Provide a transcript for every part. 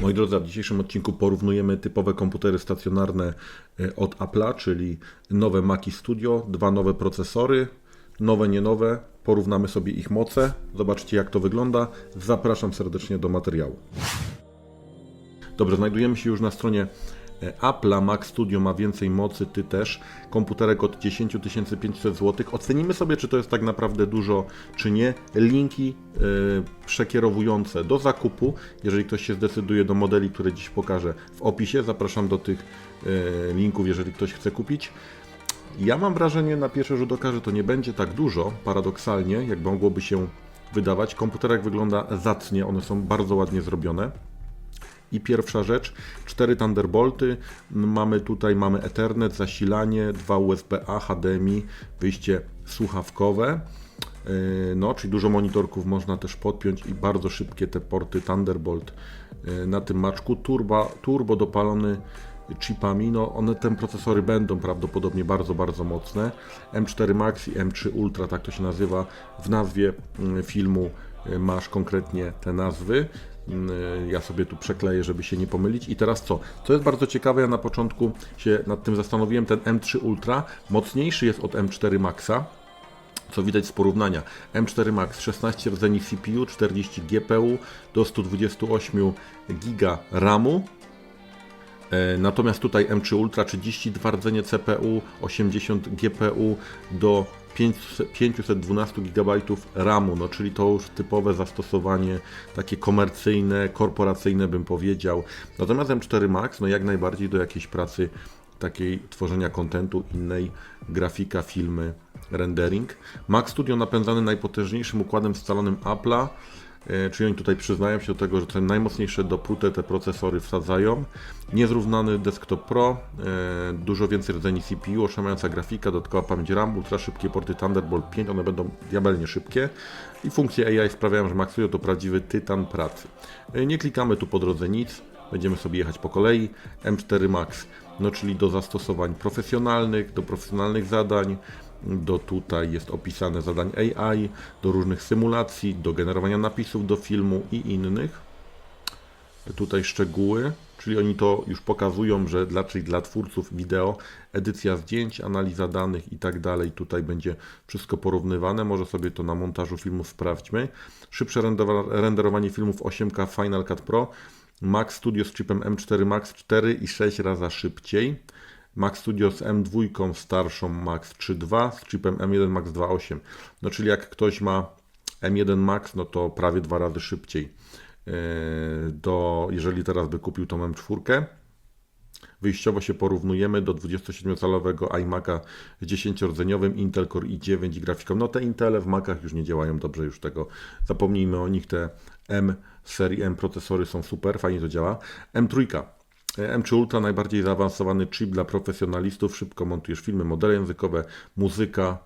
Moi drodzy, w dzisiejszym odcinku porównujemy typowe komputery stacjonarne e, od Apple'a, czyli nowe Maci Studio, dwa nowe procesory, nowe, nie nowe. Porównamy sobie ich moce, zobaczcie jak to wygląda. Zapraszam serdecznie do materiału. Dobrze, znajdujemy się już na stronie Apple'a. Mac Studio ma więcej mocy, ty też. Komputerek od 10 500 zł. Ocenimy sobie, czy to jest tak naprawdę dużo, czy nie. Linki e, przekierowujące do zakupu, jeżeli ktoś się zdecyduje do modeli, które dziś pokażę w opisie. Zapraszam do tych e, linków, jeżeli ktoś chce kupić. Ja mam wrażenie na pierwszy rzut oka, że to nie będzie tak dużo, paradoksalnie, jak mogłoby się wydawać. Komputerek wygląda zacnie, one są bardzo ładnie zrobione. I pierwsza rzecz, cztery Thunderbolty, mamy tutaj mamy Ethernet, zasilanie, dwa USB-A, HDMI, wyjście słuchawkowe. Yy, No, czyli dużo monitorków można też podpiąć i bardzo szybkie te porty Thunderbolt yy, na tym maczku. Turbo, turbo dopalony chipami, no one te procesory będą prawdopodobnie bardzo, bardzo mocne. M4 Max i M3 Ultra, tak to się nazywa. W nazwie mm, filmu y, masz konkretnie te nazwy. Mm, Ja sobie tu przekleję, żeby się nie pomylić. I teraz co? Co jest bardzo ciekawe, ja na początku się nad tym zastanowiłem, ten M3 Ultra mocniejszy jest od M4 Maxa, co widać z porównania. M4 Max 16 rdzeni CPU, 40 GPU do 128 GB RAMu. E, Natomiast tutaj M3 Ultra 32 rdzenie CPU, 80 GPU do 500 512 GB RAMu, no czyli to już typowe zastosowanie takie komercyjne, korporacyjne bym powiedział. Natomiast M4 Max no jak najbardziej do jakiejś pracy takiej tworzenia kontentu innej, grafika, filmy, rendering. Mac Studio napędzany najpotężniejszym układem scalonym Apple'a, Czyli oni tutaj przyznają się do tego, że te najmocniejsze dopute te procesory wsadzają. Niezrównany desktop Pro, e, dużo więcej rdzeni CPU, oszałamiająca grafika, dodatkowa pamięć RAM, ultra szybkie porty Thunderbolt 5, one będą diabelnie szybkie. I funkcje AI sprawiają, że Mac Studio to prawdziwy tytan pracy. E, Nie klikamy tu po drodze nic, będziemy sobie jechać po kolei. M4 Max, no czyli do zastosowań profesjonalnych, do profesjonalnych zadań, do tutaj jest opisane zadań AI, do różnych symulacji, do generowania napisów do filmu i innych. Tutaj szczegóły, czyli oni to już pokazują, że dla, czyli dla twórców wideo, edycja zdjęć, analiza danych i tak dalej. Tutaj będzie wszystko porównywane. Może sobie to na montażu filmu sprawdźmy. Szybsze render- renderowanie filmów 8K Final Cut Pro. Mac Studio z chipem M4 Max 4 i 6 razy szybciej. Mac Studio z M2 starszą Max 3.2 z chipem M1 Max 2.8. No czyli jak ktoś ma M1 Max, no to prawie dwa razy szybciej. Yy, Do, jeżeli teraz by kupił tą M4, Wyjściowo się porównujemy do 27-calowego iMac'a z 10-rdzeniowym Intel Core i9 i grafiką. No te Intele w Macach już nie działają dobrze, już tego zapomnijmy o nich. Te M serii M procesory są super, fajnie to działa. M3 M3 Ultra najbardziej zaawansowany chip dla profesjonalistów, szybko montujesz filmy, modele językowe, muzyka.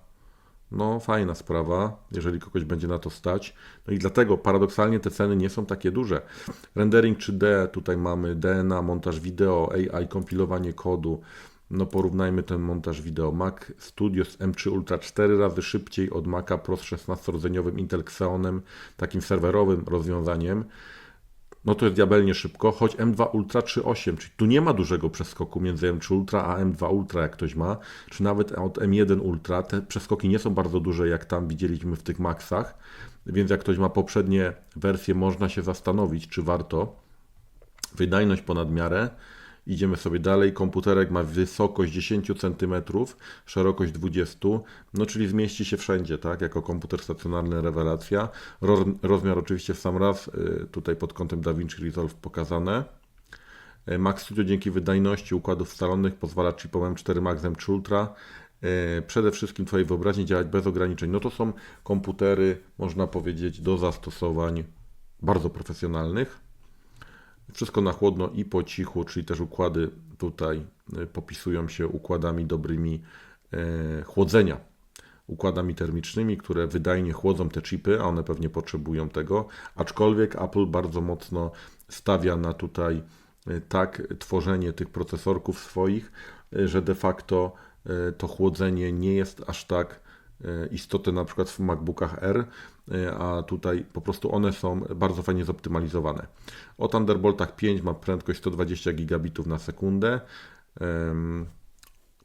No, fajna sprawa, jeżeli kogoś będzie na to stać. No i dlatego paradoksalnie te ceny nie są takie duże. Rendering 3D, tutaj mamy DNA, montaż wideo, AI, kompilowanie kodu. No porównajmy ten montaż wideo. Mac Studio z M3 Ultra 4 razy szybciej od Maca Pro z 16-rdzeniowym Intel Xeonem, takim serwerowym rozwiązaniem no to jest diabelnie szybko, choć M2 Ultra 3.8, czyli tu nie ma dużego przeskoku między M3 Ultra a M2 Ultra, jak ktoś ma, czy nawet od M1 Ultra. Te przeskoki nie są bardzo duże, jak tam widzieliśmy w tych Maxach, więc jak ktoś ma poprzednie wersje, można się zastanowić, czy warto. Wydajność ponad miarę. Idziemy sobie dalej. Komputerek ma wysokość 10 cm, szerokość 20, no czyli zmieści się wszędzie, tak? Jako komputer stacjonarny rewelacja. Ro- Rozmiar oczywiście w sam raz, y, tutaj pod kątem DaVinci Resolve pokazane. Y, Mac Studio dzięki wydajności układów scalonych pozwala chipom M4 Max M3 Ultra y, przede wszystkim Twojej wyobraźni działać bez ograniczeń. No to są komputery, można powiedzieć, do zastosowań bardzo profesjonalnych. Wszystko na chłodno i po cichu, czyli też układy tutaj y, popisują się układami dobrymi e, chłodzenia. Układami termicznymi, które wydajnie chłodzą te chipy, a one pewnie potrzebują tego. Aczkolwiek Apple bardzo mocno stawia na tutaj y, tak tworzenie tych procesorków swoich, że de facto to chłodzenie nie jest aż tak e, istoty na przykład w MacBookach R, e, a tutaj po prostu one są bardzo fajnie zoptymalizowane. O Thunderboltach 5 ma prędkość 120 gigabitów na sekundę,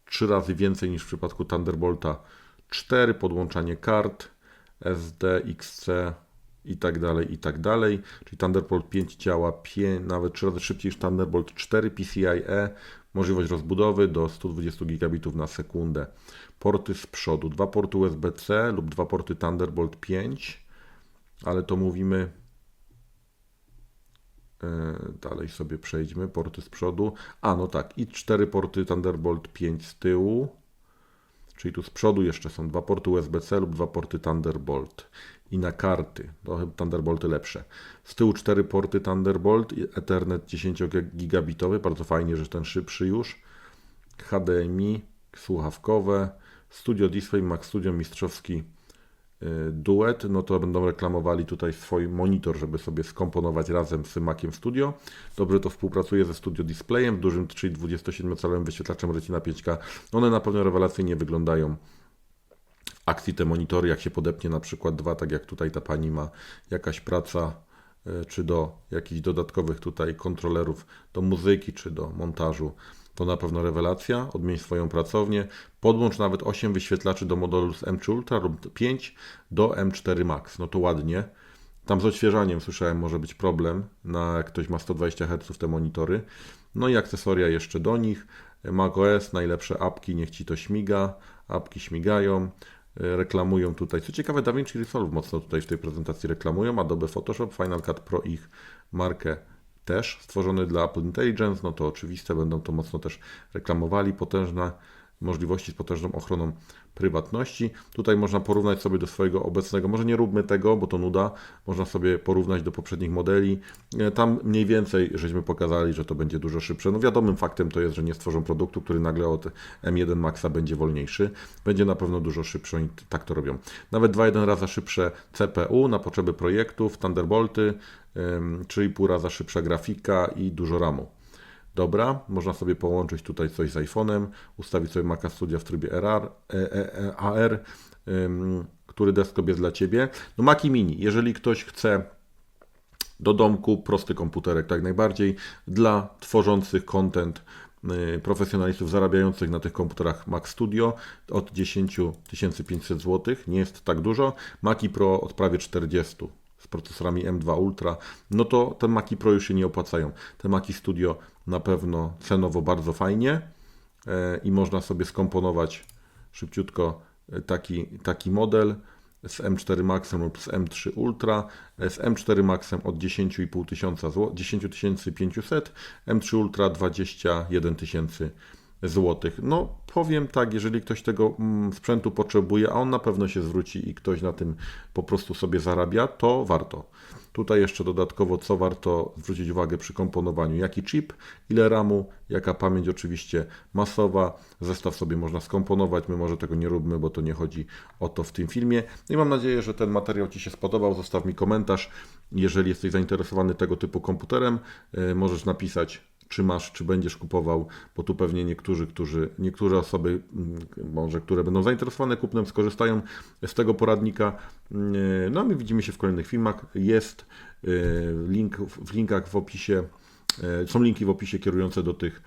trzy razy więcej niż w przypadku Thunderbolta 4, podłączanie kart SD, XC i tak dalej, i tak dalej. Czyli Thunderbolt 5 działa pie, nawet 3 razy szybciej niż Thunderbolt 4 PCIe, możliwość rozbudowy do 120 gigabitów na sekundę. Porty z przodu, dwa porty USB-C lub dwa porty Thunderbolt 5, ale to mówimy E, Dalej sobie przejdźmy, porty z przodu. A, no tak, i cztery porty Thunderbolt 5 z tyłu. Czyli tu z przodu jeszcze są dwa porty USB-C lub dwa porty Thunderbolt. I na karty, to chyba Thunderbolty lepsze. Z tyłu cztery porty Thunderbolt, Ethernet 10 gigabitowy, bardzo fajnie, że ten szybszy już. HDMI, słuchawkowe, Studio Display, Mac Studio mistrzowski duet, no to będą reklamowali tutaj swój monitor, żeby sobie skomponować razem z Maciem Studio. Dobrze to współpracuje ze Studio Displayem, dużym, czyli 27-calowym wyświetlaczem Retina 5K. One na pewno rewelacyjnie wyglądają akcji te monitory, jak się podepnie na przykład dwa, tak jak tutaj ta pani ma jakaś praca, y, czy do jakichś dodatkowych tutaj kontrolerów, do muzyki, czy do montażu. To na pewno rewelacja. Odmień swoją pracownię. Podłącz nawet 8 wyświetlaczy do modelu z M3 Ultra lub 5 do M4 Max. No to ładnie. Tam z odświeżaniem słyszałem może być problem, na jak ktoś ma 120 Hz te monitory. No i akcesoria jeszcze do nich. macOS, najlepsze apki, niech Ci to śmiga. Apki śmigają. E, Reklamują tutaj. Co ciekawe, DaVinci Resolve mocno tutaj w tej prezentacji reklamują. Adobe Photoshop, Final Cut Pro ich markę też stworzony dla Apple Intelligence, no to oczywiste, będą to mocno też reklamowali, potężne możliwości z potężną ochroną prywatności. Tutaj można porównać sobie do swojego obecnego, może nie róbmy tego, bo to nuda, można sobie porównać do poprzednich modeli. E, Tam mniej więcej żeśmy pokazali, że to będzie dużo szybsze. No wiadomym faktem to jest, że nie stworzą produktu, który nagle od M1 Maxa będzie wolniejszy. Będzie na pewno dużo szybszy, oni tak to robią. Nawet 2,1 raza szybsze CPU na potrzeby projektów, Thunderbolty, ym, 3,5 raza szybsza grafika i dużo RAMu. Dobra, można sobie połączyć tutaj coś z iPhone'em, ustawić sobie Maca Studia w trybie RR, e, e, e, AR, ym, który desktop jest dla Ciebie. No Maci Mini, jeżeli ktoś chce do domku, prosty komputerek tak najbardziej, dla tworzących content y, profesjonalistów zarabiających na tych komputerach Mac Studio od 10 500 zł, nie jest tak dużo, Maci Pro od prawie 40 z procesorami M2 Ultra, no to te Maci Pro już się nie opłacają. Te Maci Studio na pewno cenowo bardzo fajnie e, i można sobie skomponować szybciutko e, taki, taki model z M4 Maxem lub z M3 Ultra, e, z M4 Maxem od 10,5 tysiąca zł, 10 500, M3 Ultra 21 tysięcy złotych. No powiem tak, jeżeli ktoś tego mm, sprzętu potrzebuje, a on na pewno się zwróci i ktoś na tym po prostu sobie zarabia, to warto. Tutaj jeszcze dodatkowo, co warto zwrócić uwagę przy komponowaniu, jaki chip, ile RAMu, jaka pamięć oczywiście masowa, zestaw sobie można skomponować, my może tego nie róbmy, bo to nie chodzi o to w tym filmie. I mam nadzieję, że ten materiał Ci się spodobał, zostaw mi komentarz, jeżeli jesteś zainteresowany tego typu komputerem, yy, możesz napisać czy masz, czy będziesz kupował, bo tu pewnie niektórzy, którzy, niektóre osoby, mm, może które będą zainteresowane kupnem, skorzystają z tego poradnika. Mm, No a my widzimy się w kolejnych filmach. Jest y, link w linkach w opisie, y, są linki w opisie kierujące do tych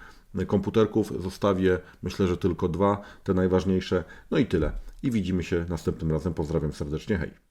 komputerków. Zostawię, myślę, że tylko dwa, te najważniejsze. No i tyle. I widzimy się następnym razem. Pozdrawiam serdecznie. Hej.